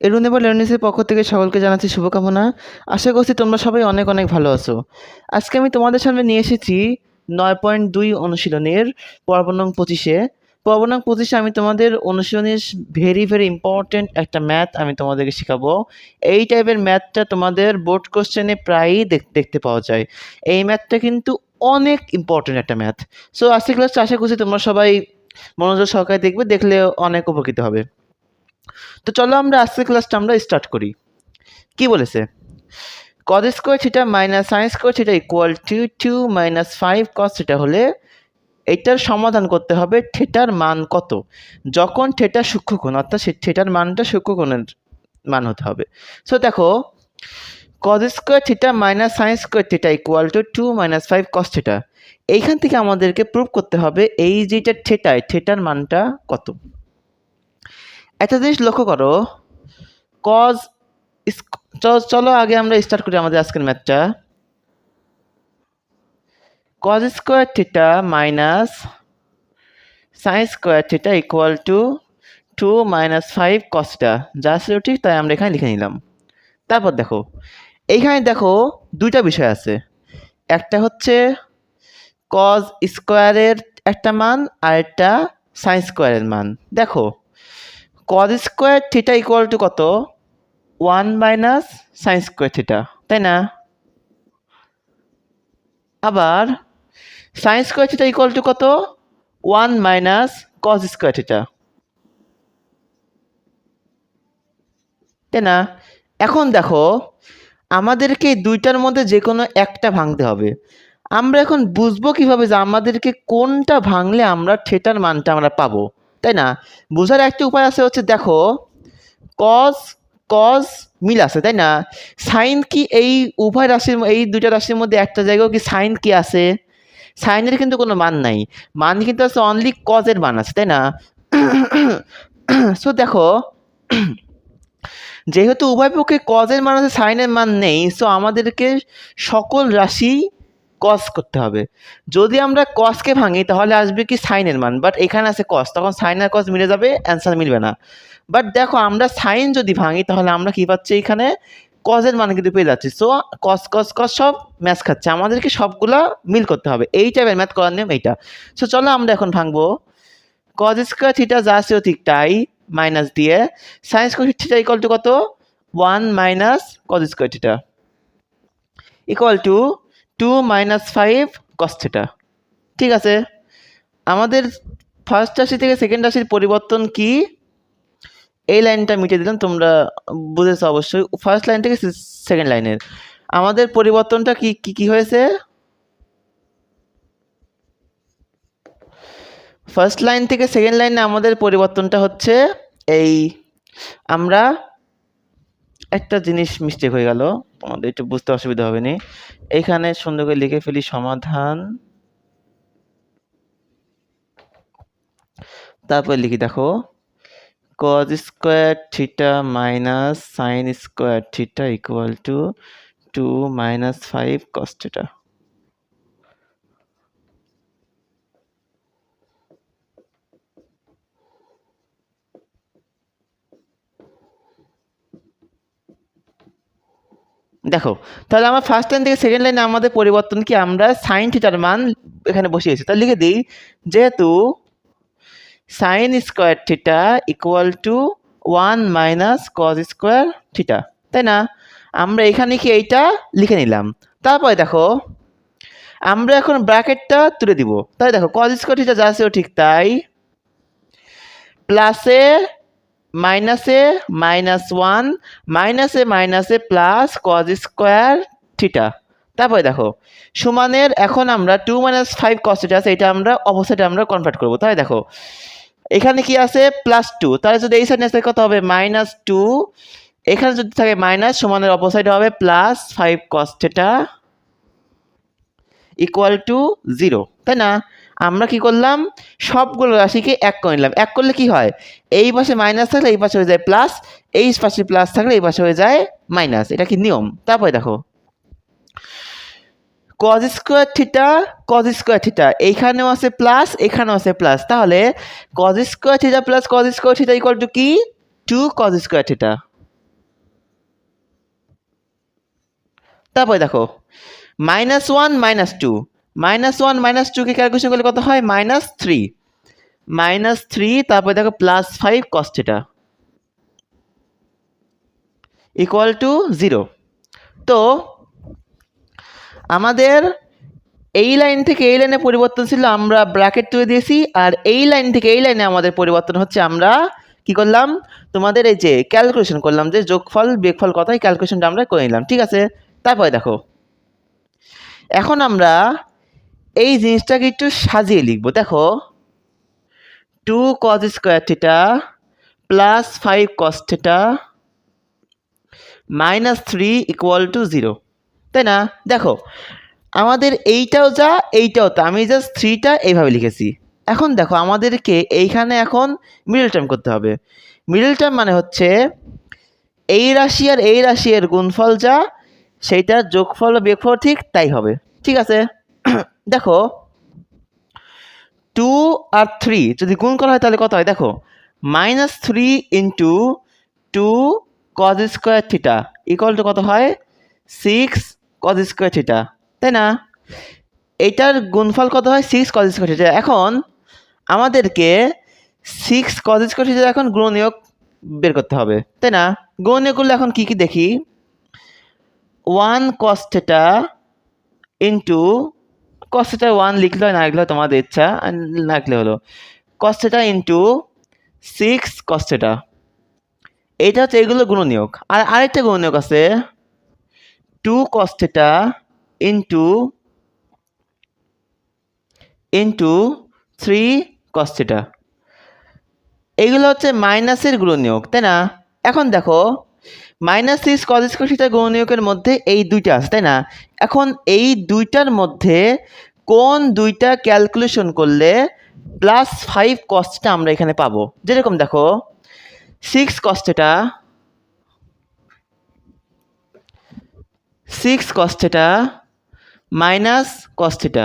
এরুনেবল লার্নিংসের পক্ষ থেকে সকলকে জানাচ্ছি শুভকামনা। আশা করছি তোমরা সবাই অনেক অনেক ভালো আছো। আজকে আমি তোমাদের সামনে নিয়ে এসেছি নয় পয়েন্ট দুই অনুশীলনের পর্ব নং পঁচিশে। পর্ব নং পঁচিশে আমি তোমাদের অনুশীলনের ভেরি ভেরি ইম্পর্ট্যান্ট একটা ম্যাথ আমি তোমাদেরকে শেখাবো। এই টাইপের ম্যাথটা তোমাদের বোর্ড কোশ্চেনে প্রায়ই দেখতে পাওয়া যায়। এই ম্যাথটা কিন্তু অনেক ইম্পর্ট্যান্ট একটা ম্যাথ সো আজকে ক্লাসটা আশা করছি তোমরা সবাই মনোযোগ সহকারে দেখবে, দেখলে অনেক উপকৃত হবে। তো চলো আমরা আজকের ক্লাসটা আমরা স্টার্ট করি। কি বলেছে? Cos square theta minus sine square theta equal to two minus five cos theta হলে এটার সমাধান করতে হবে থিটার মান কত? যখন থিটা সূক্ষ্মকোণ, অর্থাৎ সে থিটার মানটা সূক্ষ্মকোণের মান হতে হবে। সো দেখো cos square theta minus sine square theta equal to two minus five cos theta এইখান থেকে আমাদেরকে প্রুভ করতে হবে এই যেটা থিটায় থিটার মানটা কত? একটা জিনিস লক্ষ্য করো কজ চলো আগে আমরা স্টার্ট করি আমাদের আজকের ম্যাথটা cos square theta minus sine square theta equal to two minus five কসটা যা ছিল ঠিক তাই আমরা এখানে লিখে নিলাম। তারপর দেখো এইখানে দেখো দুইটা বিষয় আছে। একটা হচ্ছে কজ স্কোয়ারের একটা মান, আর একটা সাইন স্কোয়ারের মান। দেখো cos square theta equal to কত? One minus sine square theta তাই না? আবার sine square theta equal to কত? One minus cos square theta তাই না? এখন দেখো, আমাদেরকে দুইটার মধ্যে যে কোনো একটা ভাঙতে হবে। আমরা এখন বুঝব কীভাবে যে আমাদেরকে কোনটা ভাঙলে আমরা থিটার মানটা আমরা পাবো। তাই না? বোঝার একটা উপায় আছে হচ্ছে দেখো কজ কজ মিল আছে, তাই না? সাইন কি এই উভয় রাশির এই দুইটা রাশির মধ্যে একটা জায়গায় কি সাইন কি আছে? সাইনের কিন্তু কোনো মান নাই। মান কিন্তু আছে অনলি কজের মান আছে, তাই না? সো দেখো, যেহেতু উভয় পক্ষে কজের মান আছে সাইনের মান নেই সো আমাদেরকে সকল রাশি কস করতে হবে। যদি আমরা কসকে ভাঙি, তাহলে আসবে কি সাইনের মান। বাট এখানে আছে কস তখন সাইন আর কস মিলে যাবে অ্যান্সার মিলবে না। বাট দেখো, আমরা সাইন যদি ভাঙি, তাহলে আমরা কি পাচ্ছি এখানে? কজের মান কিন্তু পেয়ে যাচ্ছি। সো কস কস কস সব ম্যাচ খাচ্ছে। আমাদেরকে সবগুলা মিল করতে হবে। এই টাইপের ম্যাথ করার নিয়ম এইটা। সো চলো আমরা এখন ভাঙবো। কজ স্কোয়ার থিটা যা ছিল ঠিক তাই মাইনাস দিয়ে। Sine square theta equal to কত? One minus cos square theta equal to two minus five cos theta ঠিক আছে? আমাদের ফার্স্ট রাশি থেকে সেকেন্ড রাশির পরিবর্তন কি? এই লাইনটা মিটিয়ে দিলাম, তোমরা বুঝেছ অবশ্যই। ফার্স্ট লাইন থেকে সেকেন্ড লাইনের আমাদের পরিবর্তনটা কি কি কি হয়েছে? ফার্স্ট লাইন থেকে সেকেন্ড লাইনে আমাদের পরিবর্তনটা হচ্ছে এই। আমরা একটা জিনিস মিস্টেক হয়ে গেল। আমাদের একটু বুঝতে অসুবিধা হবে না। এখানে সুন্দর করে লিখে ফেলি, সমাধান। তারপরে লিখি, দেখো cos square theta minus sine square theta equal to two minus five cos theta দেখো, তাহলে আমার ফার্স্ট লাইন থেকে সেকেন্ড লাইনে আমাদের পরিবর্তন কি? আমরা সাইন থিটার মান এখানে বসিয়েছি। তাহলে লিখে দিই, যেহেতু sine square theta equal to one minus cos square theta তাই না? আমরা এখানে কি এইটা লিখে নিলাম। তারপরে দেখো, আমরা এখন ব্র্যাকেটটা তুলে দিব। তাই দেখো কজ স্কোয়ার থিটা যা ছিল ঠিক তাই প্লাসে মাইনাসে মাইনাস ওয়ান মাইনাসে মাইনাসে প্লাস কজ স্কোয়ার থিটা তারপরে দেখো, সমানের এখন আমরা two minus five cos theta আছে, এটা আমরা অপোসাইডে আমরা কনভার্ট করব। তাই দেখো, এখানে কি আছে? প্লাস টু তাহলে যদি এই সাইড আসে কত হবে? মাইনাস টু এখানে যদি থাকে মাইনাস সমানের অপোসাইডে হবে plus five cos theta equal to zero তাই না? আমরা কি করলাম? সবগুলো রাশিকে এক করে নিলাম। এক করলে কি হয়? এই পাশে মাইনাস থাকলে এই পাশে হয়ে যায় প্লাস এই পাশে প্লাস থাকলে এই পাশে হয়ে যায় মাইনাস এটা কি নিয়ম? তারপরে দেখো। Cos square theta cos square theta এইখানেও আছে প্লাস এখানেও আছে প্লাস তাহলে cos square theta plus cos square theta equal to কি? টু কজ স্কোয়ার থিটা তারপরে দেখো। Minus one minus two minus one minus টুকে ক্যালকুলেশন করলে কত হয়? মাইনাস থ্রি মাইনাস থ্রি তারপরে দেখো plus five cos theta equal to zero তো আমাদের এই লাইন থেকে এই লাইনে পরিবর্তন ছিল, আমরা ব্র্যাকেট তুলে দিয়েছি, আর এই লাইন থেকে এই লাইনে আমাদের পরিবর্তন হচ্ছে, আমরা কি করলাম? তোমাদের এই যে ক্যালকুলেশন করলাম, যে যোগফল, বিয়োগফল কত হয় ক্যালকুলেশনটা আমরা করে নিলাম, ঠিক আছে? তারপরে দেখো। এখন আমরা এই জিনিসটাকে একটু সাজিয়ে লিখব। দেখো two cos square theta plus five cos theta minus three equal to zero তাই না? দেখো, আমাদের এইটাও যা, এইটাও তা। আমি জাস্ট থ্রিটা এইভাবে লিখেছি। এখন দেখো, আমাদেরকে এইখানে এখন মিডল টার্ম করতে হবে। মিডল টার্ম মানে হচ্ছে এই রাশি আর এই রাশি এর গুণফল যা, সেইটার যোগফল বিয়োগফল ঠিক তাই হবে। ঠিক আছে? দেখো টু আর থ্রি যদি গুণ করা হয় তাহলে কত হয়? দেখো minus three into two cos square theta equal to কত হয়? সিক্স কজ স্কোয়ার থিটা তাই না? এইটার গুণফল কত হয়? সিক্স কজ স্কোয়ার থিটা এখন আমাদেরকে সিক্স কজ স্কোয়ার থিটা এখন গুণনীয়ক বের করতে হবে, তাই না? গুণনীয়ক করলে এখন কী কী দেখি? One cos theta into cos theta one লিখলে, না লিখলে তোমাদের ইচ্ছা না লিখলে হলো। Cos theta into six cos theta এইটা হচ্ছে এগুলো গুণনীয়ক। আর আরেকটা গুণনীয়ক আছে two cos theta into into three cos theta এইগুলো হচ্ছে মাইনাসের গুণনীয়ক, তাই না? এখন দেখো minus six cos square theta গুণনীয়কের মধ্যে এই দুইটা আছে, তাই না? এখন এই দুইটার মধ্যে কোন দুইটা ক্যালকুলেশন করলে প্লাস ফাইভ কস্টটা আমরা এখানে পাবো? যেরকম দেখো six cos theta six cos theta minus cos theta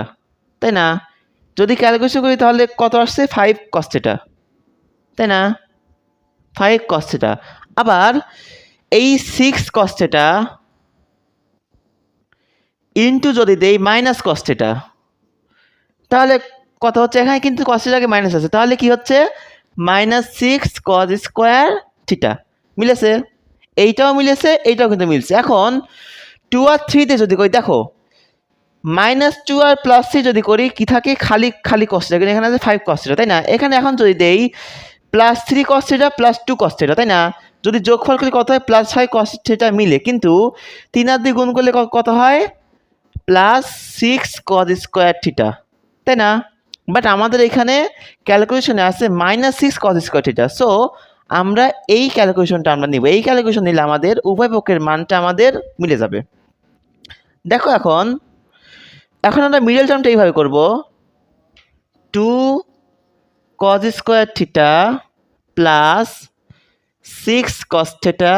তাই না? যদি ক্যালকুলেশন করি তাহলে কত আসছে? ফাইভ কস্টেটা তাই না? ফাইভ কস্টেটা আবার এই সিক্স কস্টেটা ইন্টু যদি দেই মাইনাস কস্টেটা তাহলে কথা হচ্ছে এখানে কিন্তু কস্টের আগে মাইনাস আছে। তাহলে কি হচ্ছে? Minus six cos square theta মিলেছে। এইটাও মিলেছে, এইটাও কিন্তু মিলছে। এখন টু আর থ্রিতে যদি করি, দেখো মাইনাস টু আর প্লাস থ্রি যদি করি, কি থাকে? খালি খালি কস্ট কিন্তু এখানে আছে ফাইভ কস্ট তাই না? এখানে এখন যদি দেই plus three cos theta plus two cos theta তাই না? যদি যোগফল করি কত হয়? প্লাস ফাইভ থিটা মিলে। কিন্তু তিন আর দুই গুণ করলে কত হয়? Plus six cos square theta তাই না? বাট আমাদের এখানে ক্যালকুলেশনে আছে minus six cos square theta so আমরা এই ক্যালকুলেশনটা আমরা নিব। এই ক্যালকুলেশন নিলে আমাদের উভয় পক্ষের মানটা আমাদের মিলে যাবে। দেখো এখন এখন আমরা মিডল টার্মটা এইভাবে করব। Two cos square theta plus six cos theta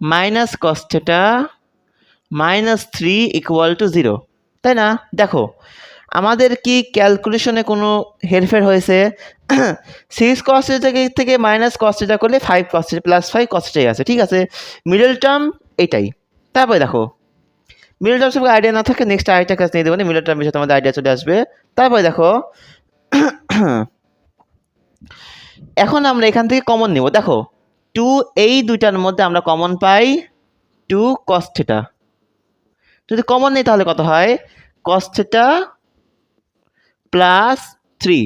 minus cos theta minus three equal to zero তাই না? দেখো, আমাদের কি ক্যালকুলেশনে কোনো হেরফের হয়েছে? সিক্স কস্ট থেকে মাইনাস কস্টটা করলে five cos theta plus five কস্টটাই আছে, ঠিক আছে? মিডল টার্ম এটাই। তারপরে দেখো মিডল টার্ম সবকে আইডিয়া না থাকে নেক্সট আরেকটা কাজ নিয়ে দেবো মিডল টার্ম বিষয়ে তোমাদের আইডিয়া চলে আসবে। তারপরে দেখো এখন আমরা এখান থেকে কমন নেব। দেখো টু এই দুইটার মধ্যে আমরা কমন পাই টু কস্থেটা যদি কমন নেই তাহলে কত হয়? কস্থেটা প্লাস থ্রি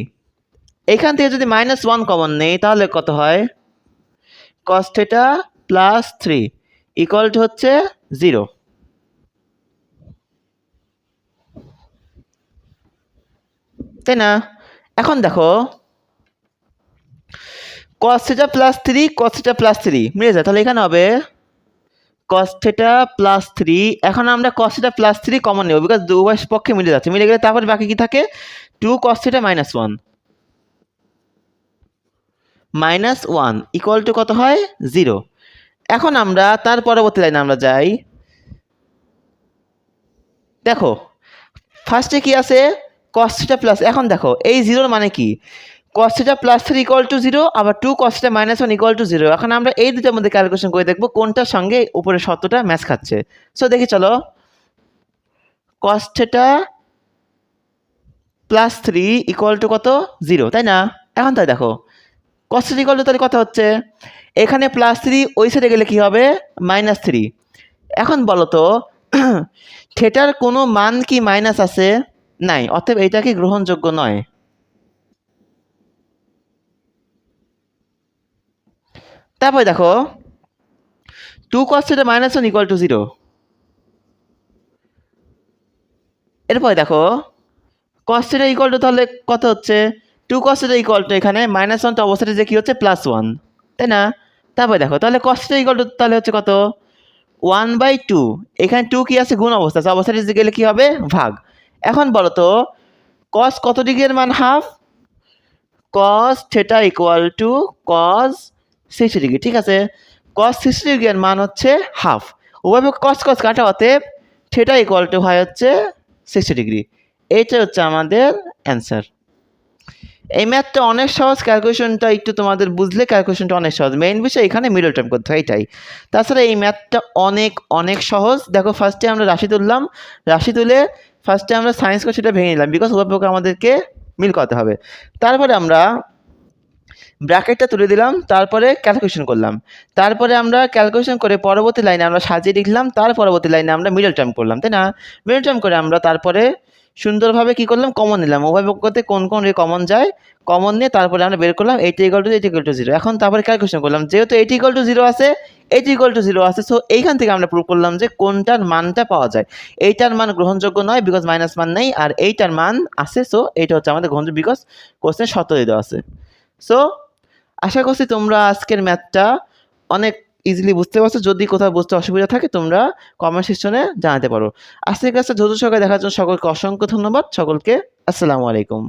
এখান থেকে যদি মাইনাস ওয়ান কমন নেই, তাহলে কত হয়? Cos theta plus three equal to হচ্ছে জিরো তাই না? এখন দেখো cos plus three cos plus three মিলে যায়, তাহলে এখানে হবে কস প্লাস থ্রি এখন আমরা কস প্লাস থ্রি কমন নেব বিকজ উভয় পক্ষে মিলে যাচ্ছে। মিলে গেলে তারপরে বাকি কি থাকে? Two cos minus one minus one equal to কত হয়? জিরো এখন আমরা তার পরবর্তী লাইনে আমরা যাই। দেখো ফার্স্টে কি আছে? কস থিটা প্লাস এখন দেখো, এই জিরোর মানে কি? Cos theta plus three equal to zero আবার two cos theta minus one equal to zero এখন আমরা এই দুটার মধ্যে ক্যালকুলেশন করে দেখব কোনটার সঙ্গে উপরে শর্তটা ম্যাচ খাচ্ছে। সো দেখি চলো। Cos theta plus three equal to কত? জিরো তাই না? এখন তাই দেখো। থ্রি ইকুয়াল টু তাহলে কথা হচ্ছে? এখানে প্লাস থ্রি ওই সাইডে গেলে কি হবে? মাইনাস থ্রি এখন বলো তো থিয়েটার কোনো মান কি মাইনাস আছে? নাই, অতএব এটা কি গ্রহণযোগ্য নয়। তারপরে দেখো two cos theta minus one equal to zero এরপরে দেখো কস থিটা ইকুয়াল টু তাহলে কত হচ্ছে? Two cos theta equal to এখানে মাইনাস ওয়ান তো অবস্থাতে যে কি হচ্ছে? প্লাস ওয়ান তাই না? তারপরে দেখো, তাহলে কস থিটা ইকুয়াল টু তাহলে হচ্ছে কত? ওয়ান বাই টু এখানে টু কি আছে? গুণ অবস্থা আছে। অবস্থাতে যে গেলে কী হবে? ভাগ। এখন বলো তো কস কত ডিগ্রির মান? Half cos theta equal to cos sixty degree ঠিক আছে? কস সিক্সটি ডিগ্রির মান হচ্ছে হাফ উভয় কস কস কাটা, অতএব থিটা ইকুয়াল টু হয় হচ্ছে সিক্সটি ডিগ্রি এইটা হচ্ছে আমাদের অ্যান্সার এই ম্যাথটা অনেক সহজ ক্যালকুলেশনটা একটু তোমাদের বুঝলে ক্যালকুলেশনটা অনেক সহজ। মেইন বিষয় এখানে মিডল টার্ম করতে হয় এটাই তাছাড়া এই ম্যাথটা অনেক অনেক সহজ। দেখো ফার্স্টে আমরা রাশি তুললাম। রাশি তুলে ফার্স্টে আমরা সায়েন্স করে সেটা ভেঙে নিলাম বিকজ উভয় আমাদেরকে মিল করতে হবে। তারপরে আমরা ব্র্যাকেটটা তুলে দিলাম, তারপরে ক্যালকুলেশন করলাম। তারপরে আমরা ক্যালকুলেশন করে পরবর্তী লাইনে আমরা সাজিয়ে লিখলাম তার পরবর্তী লাইনে আমরা মিডল টার্ম করলাম, তাই না? মিডল টার্ম করে আমরা তারপরে সুন্দরভাবে কি করলাম? কমন নিলাম। উভয় পক্ষতে কোন কোন রে কমন যায়? কমন নিয়ে তারপরে আমরা বের করলাম এইটি ইকাল টু এইটি ইকাল টু জিরো এখন তারপরে ক্যালকুলেশন করলাম, যেহেতু এইটি ইকাল টু জিরো আছে এইটি ইকাল টু জিরো আছে সো এইখান থেকে আমরা প্রুভ করলাম যে কোনটার মানটা পাওয়া যায়। এইটার মান গ্রহণযোগ্য নয় বিকজ মাইনাস মান নেই, আর এইটার মান আছে সো এইটা হচ্ছে আমাদের গ্রহণযোগ্য বিকজ কোশ্চেন দিয়ে দেওয়া আছে। সো আশা করছি তোমরা আজকের ম্যাথটা অনেক ইজিলি বুঝতে পারছ। যদি কোথাও বুঝতে অসুবিধা থাকে, তোমরা কমেন্ট সেকশনে জানাতে পারো। আজকের কাছে ধৈর্য সকালে দেখার জন্য সকলকে অসংখ্য ধন্যবাদ। সকলকে আসসালামু আলাইকুম।